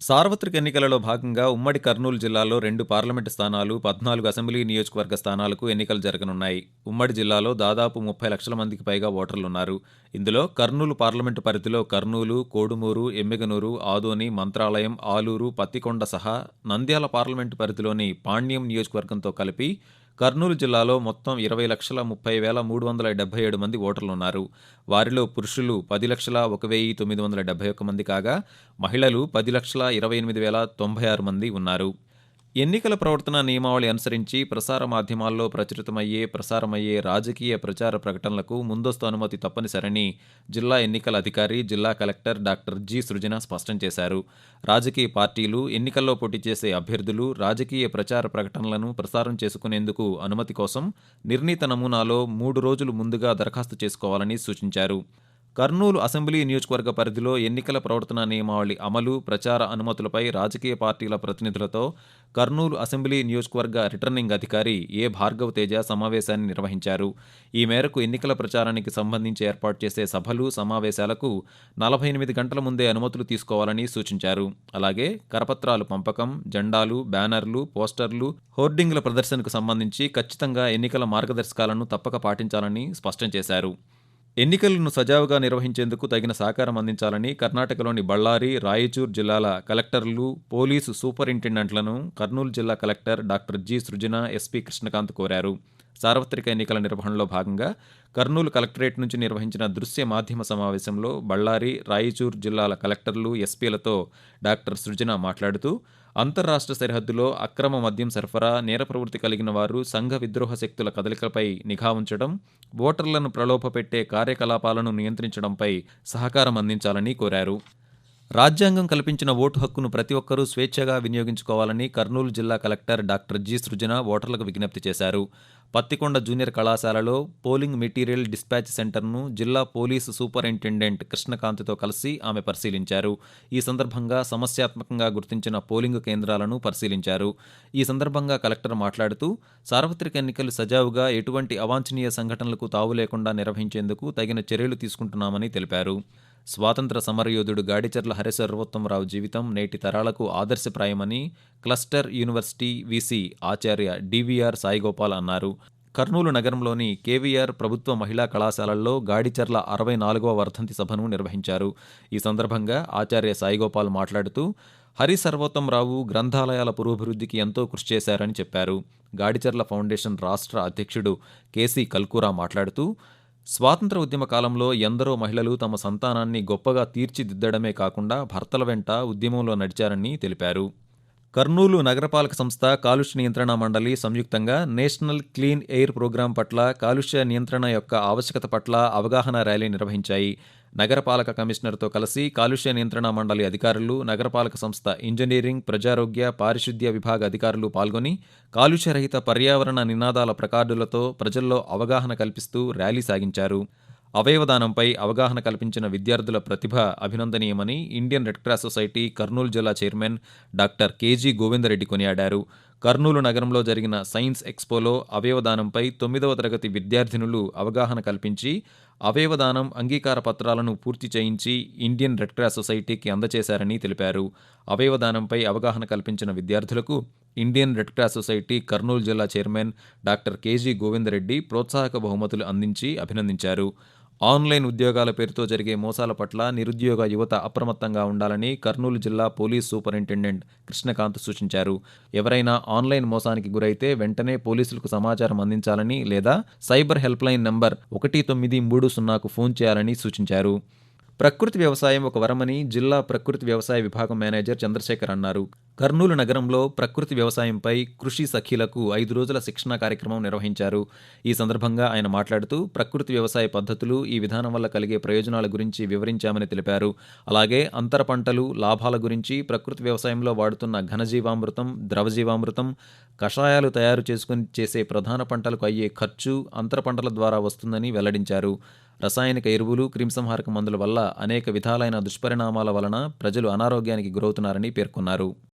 సార్వత్రిక ఎన్నికలలో భాగంగా ఉమ్మడి కర్నూలు జిల్లాలో రెండు పార్లమెంటు స్థానాలు పద్నాలుగు అసెంబ్లీ నియోజకవర్గ స్థానాలకు ఎన్నికలు జరగనున్నాయి. ఉమ్మడి జిల్లాలో దాదాపు ముప్పై లక్షల మందికి పైగా ఓటర్లున్నారు. ఇందులో కర్నూలు పార్లమెంటు పరిధిలో కర్నూలు కోడుమూరు ఎమ్మిగనూరు ఆదోని మంత్రాలయం ఆలూరు పత్తికొండ సహా నంద్యాల పార్లమెంటు పరిధిలోని పాణ్యం నియోజకవర్గంతో కలిపి కర్నూలు జిల్లాలో మొత్తం ఇరవై లక్షల ముప్పై వేల మూడు వందల డెబ్బై ఏడు మంది ఓటర్లున్నారు. వారిలో పురుషులు పది లక్షల ఒక వెయ్యి తొమ్మిది వందల డెబ్బై ఒక్క మంది కాగా మహిళలు పది లక్షల ఇరవై ఎనిమిది వేల తొంభై ఆరు మంది ఉన్నారు. ఎన్నికల ప్రవర్తన నియమావళి అనుసరించి ప్రసార మాధ్యమాల్లో ప్రచురితమయ్యే ప్రసారమయ్యే రాజకీయ ప్రచార ప్రకటనలకు ముందస్తు అనుమతి తప్పనిసరని జిల్లా ఎన్నికల అధికారి జిల్లా కలెక్టర్ డాక్టర్ జి. సృజన స్పష్టం చేశారు. రాజకీయ పార్టీలు ఎన్నికల్లో పోటీ చేసే అభ్యర్థులు రాజకీయ ప్రచార ప్రకటనలను ప్రసారం చేసుకునేందుకు అనుమతి కోసం నిర్ణీత నమూనాలో మూడు రోజులు ముందుగా దరఖాస్తు చేసుకోవాలని సూచించారు. కర్నూలు అసెంబ్లీ నియోజకవర్గ పరిధిలో ఎన్నికల ప్రవర్తన నియమావళి అమలు ప్రచార అనుమతులపై రాజకీయ పార్టీల ప్రతినిధులతో కర్నూలు అసెంబ్లీ నియోజకవర్గ రిటర్నింగ్ అధికారి ఏ భార్గవ్ తేజ సమావేశాన్ని నిర్వహించారు. ఈ మేరకు ఎన్నికల ప్రచారానికి సంబంధించి ఏర్పాటు చేసే సభలు సమావేశాలకు నలభై ఎనిమిది గంటల ముందే అనుమతులు తీసుకోవాలని సూచించారు. అలాగే కరపత్రాలు పంపకం జెండాలు బ్యానర్లు పోస్టర్లు హోర్డింగ్ల ప్రదర్శనకు సంబంధించి ఖచ్చితంగా ఎన్నికల మార్గదర్శకాలను తప్పక పాటించాలని స్పష్టం చేశారు. ఎన్నికలను సజావుగా నిర్వహించేందుకు తగిన సహకారం అందించాలని కర్ణాటకలోని బళ్ళారి రాయచూర్ జిల్లాల కలెక్టర్లు పోలీసు సూపరింటెండెంట్లను కర్నూలు జిల్లా collector doctor G Srujana SP Krishnakanth కోరారు. సార్వత్రిక ఎన్నికల నిర్వహణలో భాగంగా కర్నూలు కలెక్టరేట్ నుంచి నిర్వహించిన దృశ్య మాధ్యమ సమావేశంలో బళ్ళారి రాయచూర్ జిల్లాల కలెక్టర్లు ఎస్పీలతో డాక్టర్ సృజన మాట్లాడుతూ అంతర్రాష్ట్ర సరిహద్దులో అక్రమ మద్యం సరఫరా నేర ప్రవృత్తి కలిగిన వారు సంఘ విద్రోహ శక్తుల కదలికలపై నిఘా ఉంచడం ఓటర్లను ప్రలోభపెట్టే కార్యకలాపాలను నియంత్రించడంపై సహకారం అందించాలని కోరారు. రాజ్యాంగం కల్పించిన ఓటు హక్కును ప్రతి ఒక్కరూ స్వేచ్ఛగా వినియోగించుకోవాలని కర్నూలు జిల్లా కలెక్టర్ డాక్టర్ జి సృజన ఓటర్లకు విజ్ఞప్తి చేశారు. పత్తికొండ జూనియర్ కళాశాలలో పోలింగ్ మెటీరియల్ డిస్పాచ్ సెంటర్ను జిల్లా పోలీసు సూపరింటెండెంట్ కృష్ణకాంత్తో కలిసి ఆమె పరిశీలించారు. ఈ సందర్భంగా సమస్యాత్మకంగా గుర్తించిన పోలింగ్ కేంద్రాలను పరిశీలించారు. ఈ సందర్భంగా కలెక్టర్ మాట్లాడుతూ సార్వత్రిక ఎన్నికలు సజావుగా ఎటువంటి అవాంఛనీయ సంఘటనలకు తావు లేకుండా నిర్వహించేందుకు తగిన చర్యలు తీసుకుంటున్నామని తెలిపారు. స్వాతంత్ర సమరయోధుడు గాడిచర్ల హరిసర్వోత్తమరావు జీవితం నేటి తరాలకు ఆదర్శప్రాయమని క్లస్టర్ యూనివర్సిటీ వీసీ ఆచార్య డివిఆర్ సాయిగోపాల్ అన్నారు. కర్నూలు నగరంలోని కేవీఆర్ ప్రభుత్వ మహిళా కళాశాలల్లో గాడిచర్ల అరవై నాలుగవ వర్ధంతి సభను నిర్వహించారు. ఈ సందర్భంగా ఆచార్య సాయిగోపాల్ మాట్లాడుతూ హరి సర్వోత్తమరావు గ్రంథాలయాల పురోభివృద్ధికి ఎంతో కృషి చేశారని చెప్పారు. గాడిచర్ల ఫౌండేషన్ రాష్ట్ర అధ్యక్షుడు కేసీ కల్కూరా మాట్లాడుతూ స్వాతంత్ర ఉద్యమ కాలంలో ఎందరో మహిళలు తమ సంతానాన్ని గొప్పగా తీర్చిదిద్దడమే కాకుండా భర్తల వెంట ఉద్యమంలో నడిచారని తెలిపారు. కర్నూలు నగరపాలక సంస్థ కాలుష్య నియంత్రణ మండలి సంయుక్తంగా నేషనల్ క్లీన్ ఎయిర్ ప్రోగ్రాం పట్ల కాలుష్య నియంత్రణ యొక్క ఆవశ్యకత పట్ల అవగాహన ర్యాలీ నిర్వహించాయి. నగరపాలక కమిషనర్తో కలిసి కాలుష్య నియంత్రణ మండలి అధికారులు నగరపాలక సంస్థ ఇంజనీరింగ్ ప్రజారోగ్య పారిశుద్ధ్య విభాగ అధికారులు పాల్గొని కాలుష్యరహిత పర్యావరణ నినాదాల ప్రకార్డులతో ప్రజల్లో అవగాహన కల్పిస్తూ ర్యాలీ సాగించారు. అవయవదానంపై అవగాహన కల్పించిన విద్యార్థుల ప్రతిభ అభినందనీయమని Indian red cross society Kurnool జిల్లా చైర్మన్ డాక్టర్ కేజీ గోవిందరెడ్డి కొనియాడారు. కర్నూలు నగరంలో జరిగిన సైన్స్ ఎక్స్పోలో అవయవదానంపై తొమ్మిదవ తరగతి విద్యార్థినులు అవగాహన కల్పించి అవయవదానం అంగీకార పత్రాలను పూర్తి చేయించి ఇండియన్ రెడ్ క్రాస్ సొసైటీకి అందజేశారని తెలిపారు. అవయవదానంపై అవగాహన కల్పించిన విద్యార్థులకు Indian red cross society Kurnool జిల్లా చైర్మన్ డాక్టర్ కేజీ గోవిందరెడ్డి ప్రోత్సాహక బహుమతులు అందించి అభినందించారు. ఆన్లైన్ ఉద్యోగాల పేరుతో జరిగే మోసాల పట్ల నిరుద్యోగ యువత అప్రమత్తంగా ఉండాలని కర్నూలు జిల్లా పోలీస్ సూపరింటెండెంట్ కృష్ణకాంత్ సూచించారు. ఎవరైనా ఆన్లైన్ మోసానికి గురైతే వెంటనే పోలీసులకు సమాచారం అందించాలని లేదా సైబర్ హెల్ప్లైన్ నంబర్ ఒకటి తొమ్మిది మూడు సున్నాకు ఫోన్ చేయాలని సూచించారు. ప్రకృతి వ్యవసాయం ఒక వరమని జిల్లా ప్రకృతి వ్యవసాయ విభాగం మేనేజర్ చంద్రశేఖర్ అన్నారు. కర్నూలు నగరంలో ప్రకృతి వ్యవసాయంపై కృషి సఖీలకు ఐదు రోజుల శిక్షణా కార్యక్రమం నిర్వహించారు. ఈ సందర్భంగా ఆయన మాట్లాడుతూ ప్రకృతి వ్యవసాయ పద్ధతులు ఈ విధానం వల్ల కలిగే ప్రయోజనాల గురించి వివరించామని తెలిపారు. అలాగే అంతర పంటలు లాభాల గురించి ప్రకృతి వ్యవసాయంలో వాడుతున్న ఘనజీవామృతం ద్రవజీవామృతం కషాయాలు తయారు చేసుకుని చేసే ప్రధాన పంటలకు అయ్యే ఖర్చు అంతర పంటల ద్వారా వస్తుందని వెల్లడించారు. రసాయనిక ఎరువులు క్రిమిసంహారక మందుల వల్ల అనేక విధాలైన దుష్పరిణామాల వలన ప్రజలు అనారోగ్యానికి గురవుతున్నారని పేర్కొన్నారు.